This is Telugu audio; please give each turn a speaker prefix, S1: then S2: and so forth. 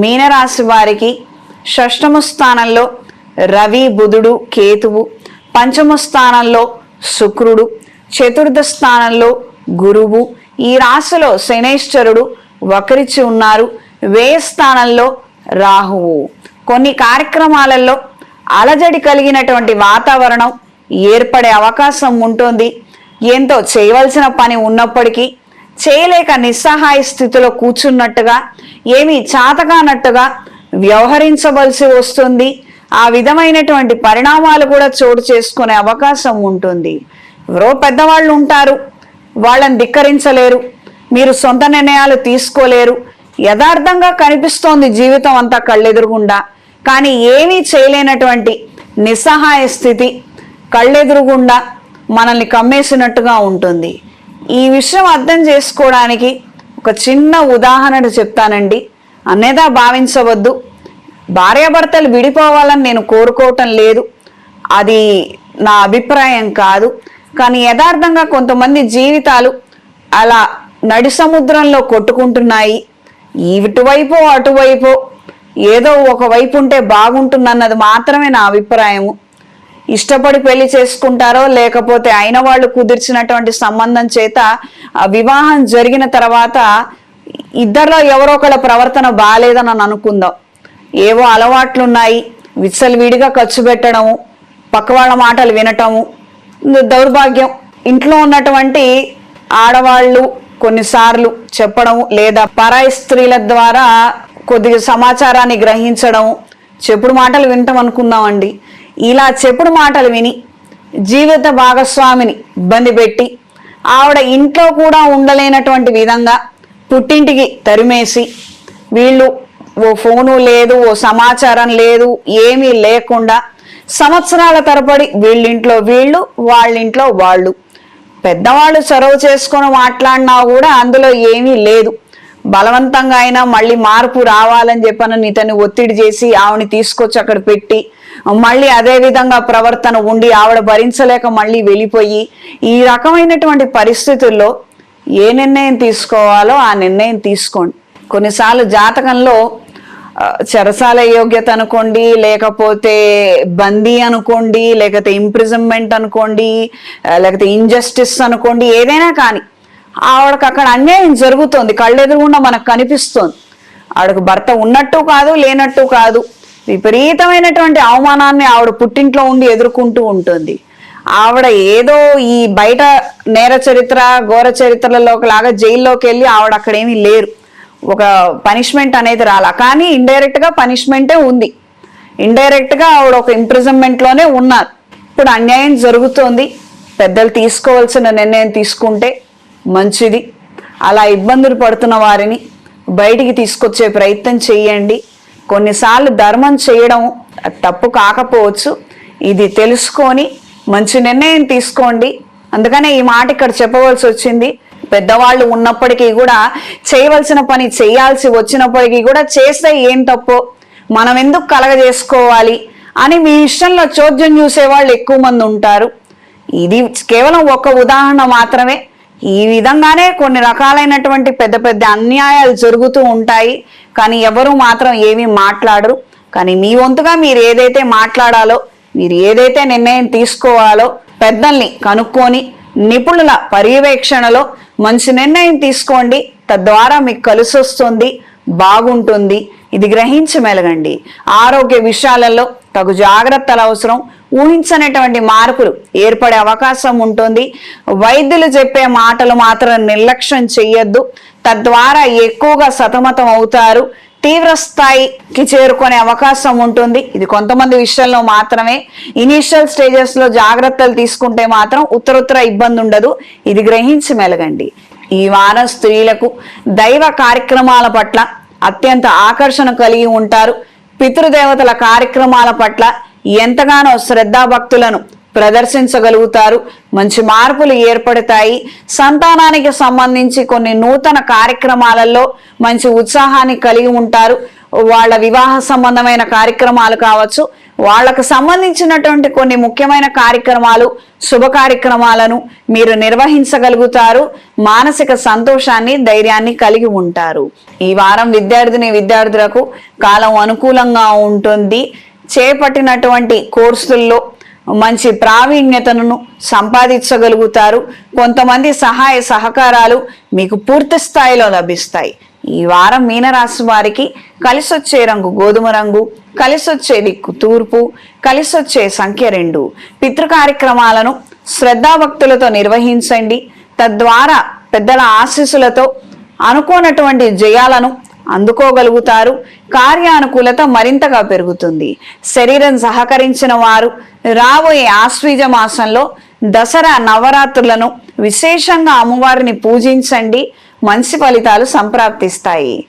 S1: మీనరాశి వారికి షష్టమ స్థానంలో రవి బుధుడు కేతువు పంచమ స్థానంలో శుక్రుడు చతుర్థ స్థానంలో గురువు. ఈ రాశిలో శనేశ్వరుడు వక్రించి ఉన్నారు. వ్యయ స్థానంలో రాహువు. కొన్ని కార్యక్రమాలలో అలజడి కలిగినటువంటి వాతావరణం ఏర్పడే అవకాశం ఉంటుంది. ఎంతో చేయవలసిన పని ఉన్నప్పటికీ చేయలేక నిస్సహాయ స్థితిలో కూర్చున్నట్టుగా ఏమీ చాతకానట్టుగా వ్యవహరించవలసి వస్తుంది. ఆ విధమైనటువంటి పరిణామాలు కూడా చోటు చేసుకునే అవకాశం ఉంటుంది. ఎవరో పెద్దవాళ్ళు ఉంటారు వాళ్ళని ధిక్కరించలేరు మీరు సొంత నిర్ణయాలు తీసుకోలేరు. యథార్థంగా కనిపిస్తోంది జీవితం అంతా కళ్ళెదురుగుండా. కానీ ఏమీ చేయలేనటువంటి నిస్సహాయ స్థితి కళ్ళెదురుగుండా మనల్ని కమ్మేసినట్టుగా ఉంటుంది. ఈ విషయం అర్థం చేసుకోవడానికి ఒక చిన్న ఉదాహరణ చెప్తానండి. అనేదా భావించవద్దు. భార్యాభర్తలు విడిపోవాలని నేను కోరుకోవటం లేదు. అది నా అభిప్రాయం కాదు. కానీ యథార్థంగా కొంతమంది జీవితాలు అలా నడి సముద్రంలో కొట్టుకుంటున్నాయి. ఇటువైపు అటువైపు ఏదో ఒక వైపు ఉంటే బాగుంటుందన్నది మాత్రమే నా అభిప్రాయము. ఇష్టపడి పెళ్ళి చేసుకుంటారో లేకపోతే అయిన వాళ్ళు కుదిర్చినటువంటి సంబంధం చేత ఆ వివాహం జరిగిన తర్వాత ఇద్దరిలో ఎవరో ఒకళ్ళ ప్రవర్తన బాగాలేదని అనుకుందాం. ఏవో అలవాట్లున్నాయి విచ్చలవిడిగా ఖర్చు పెట్టడము పక్క వాళ్ళ మాటలు వినటము దౌర్భాగ్యం. ఇంట్లో ఉన్నటువంటి ఆడవాళ్ళు కొన్నిసార్లు చెప్పడం లేదా పరాయి స్త్రీల ద్వారా కొద్దిగా సమాచారాన్ని గ్రహించడం చెప్పుడు మాటలు వినటం అనుకుందామండి. ఇలా చెప్పుడు మాటలు విని జీవిత భాగస్వామిని ఇబ్బంది పెట్టి ఆవిడ ఇంట్లో కూడా ఉండలేనటువంటి విధంగా పుట్టింటికి తరిమేసి వీళ్ళు ఓ ఫోను లేదు ఓ సమాచారం లేదు ఏమీ లేకుండా సంవత్సరాల తరబడి వీళ్ళింట్లో వీళ్ళు వాళ్ళింట్లో వాళ్ళు. పెద్దవాళ్ళు చొరవ చేసుకొని మాట్లాడినా కూడా అందులో ఏమీ లేదు. బలవంతంగా అయినా మళ్ళీ మార్పు రావాలని చెప్పని ఇతన్ని ఒత్తిడి చేసి ఆవిని తీసుకొచ్చి అక్కడ పెట్టి మళ్ళీ అదే విధంగా ప్రవర్తన ఉండి ఆవిడ భరించలేక మళ్ళీ వెళ్ళిపోయి ఈ రకమైనటువంటి పరిస్థితుల్లో ఏ నిర్ణయం తీసుకోవాలో ఆ నిర్ణయం తీసుకోండి. కొన్నిసార్లు జాతకంలో చెరసాల యోగ్యత అనుకోండి లేకపోతే బందీ అనుకోండి లేకపోతే ఇంప్రిజన్మెంట్ అనుకోండి లేకపోతే ఇంజస్టిస్ అనుకోండి ఏదైనా కానీ ఆవిడకి అక్కడ అన్యాయం జరుగుతోంది. కళ్ళెదురుగుండా మనకు కనిపిస్తోంది. ఆవిడకు భర్త ఉన్నట్టు కాదు లేనట్టు కాదు. విపరీతమైనటువంటి అవమానాన్ని ఆవిడ పుట్టింట్లో ఉండి ఎదుర్కొంటూ ఉంటుంది. ఆవిడ ఏదో ఈ బయట నేర చరిత్ర ఘోర చరిత్రలలోకి లాగా జైల్లోకి వెళ్ళి ఆవిడ అక్కడేమీ లేరు. ఒక పనిష్మెంట్ అనేది రాలా. కానీ ఇండైరెక్ట్గా పనిష్మెంటే ఉంది. ఇండైరెక్ట్గా ఆవిడ ఒక ఇంప్రిజన్మెంట్లోనే ఉన్నారు. ఇప్పుడు అన్యాయం జరుగుతోంది. పెద్దలు తీసుకోవాల్సిన నిర్ణయం తీసుకుంటే మంచిది. అలా ఇబ్బందులు పడుతున్న వారిని బయటికి తీసుకొచ్చే ప్రయత్నం చేయండి. కొన్నిసార్లు ధర్మం చేయడం తప్పు కాకపోవచ్చు. ఇది తెలుసుకొని మంచి నిర్ణయం తీసుకోండి. అందుకనే ఈ మాట ఇక్కడ చెప్పవలసి వచ్చింది. పెద్దవాళ్ళు ఉన్నప్పటికీ కూడా చేయవలసిన పని చేయాల్సి వచ్చినప్పటికీ కూడా చేస్తే ఏం తప్పో? మనం ఎందుకు కలగజేసుకోవాలి? అని మీ ఇష్టంలో చోద్యం చూసే వాళ్ళు ఎక్కువ మంది ఉంటారు. ఇది కేవలం ఒక ఉదాహరణ మాత్రమే. ఈ విధంగానే కొన్ని రకాలైనటువంటి పెద్ద పెద్ద అన్యాయాలు జరుగుతూ ఉంటాయి. కానీ ఎవరు మాత్రం ఏమీ మాట్లాడరు. కానీ మీ వంతుగా మీరు ఏదైతే మాట్లాడాలో మీరు ఏదైతే నిర్ణయం తీసుకోవాలో పెద్దల్ని కనుక్కొని నిపుణుల పర్యవేక్షణలో మంచి నిర్ణయం తీసుకోండి. తద్వారా మీకు కలిసి వస్తుంది బాగుంటుంది. ఇది గ్రహించి మెలగండి. ఆరోగ్య విషయాలలో తగు జాగ్రత్తలు అవసరం. ఊహించనటువంటి మార్పులు ఏర్పడే అవకాశం ఉంటుంది. వైద్యులు చెప్పే మాటలు మాత్రం నిర్లక్ష్యం చెయ్యొద్దు. తద్వారా ఎక్కువగా సతమతం అవుతారు. తీవ్ర స్థాయికి చేరుకునే అవకాశం ఉంటుంది. ఇది కొంతమంది విషయంలో మాత్రమే. ఇనీషియల్ స్టేజెస్లో జాగ్రత్తలు తీసుకుంటే మాత్రం ఉత్తరోత్తర ఇబ్బంది ఉండదు. ఇది గ్రహించి మెలగండి. ఈ వారం స్త్రీలకు దైవ కార్యక్రమాల పట్ల అత్యంత ఆకర్షణ కలిగి ఉంటారు. పితృదేవతల కార్యక్రమాల పట్ల ఎంతగానో శ్రద్ధాభక్తులను ప్రదర్శించగలుగుతారు. మంచి మార్పులు ఏర్పడతాయి. సంతానానికి సంబంధించి కొన్ని నూతన కార్యక్రమాలలో మంచి ఉత్సాహాన్ని కలిగి ఉంటారు. వాళ్ళ వివాహ సంబంధమైన కార్యక్రమాలు కావచ్చు వాళ్ళకు సంబంధించినటువంటి కొన్ని ముఖ్యమైన కార్యక్రమాలు శుభ కార్యక్రమాలను మీరు నిర్వహించగలుగుతారు. మానసిక సంతోషాన్ని ధైర్యాన్ని కలిగి ఉంటారు. ఈ వారం విద్యార్థిని విద్యార్థులకు కాలం అనుకూలంగా ఉంటుంది. చేపట్టినటువంటి కోర్సుల్లో మంచి ప్రావీణ్యతను సంపాదించగలుగుతారు. కొంతమంది సహాయ సహకారాలు మీకు పూర్తి స్థాయిలో లభిస్తాయి. ఈ వారం మీనరాశి వారికి కలిసొచ్చే రంగు గోధుమ రంగు కలిసొచ్చే దిక్కు తూర్పు కలిసొచ్చే సంఖ్య రెండు. పితృ కార్యక్రమాలను శ్రద్ధాభక్తులతో నిర్వహించండి. తద్వారా పెద్దల ఆశీస్సులతో అనుకోనటువంటి జయాలను అందుకోగలుగుతారు. కార్యానుకూలత మరింతగా పెరుగుతుంది. శరీరం సహకరించిన వారు రాబోయే ఆశ్వీజ మాసంలో దసరా నవరాత్రులను విశేషంగా అమ్మవారిని పూజించండి. మంచి ఫలితాలు సంప్రాప్తిస్తాయి.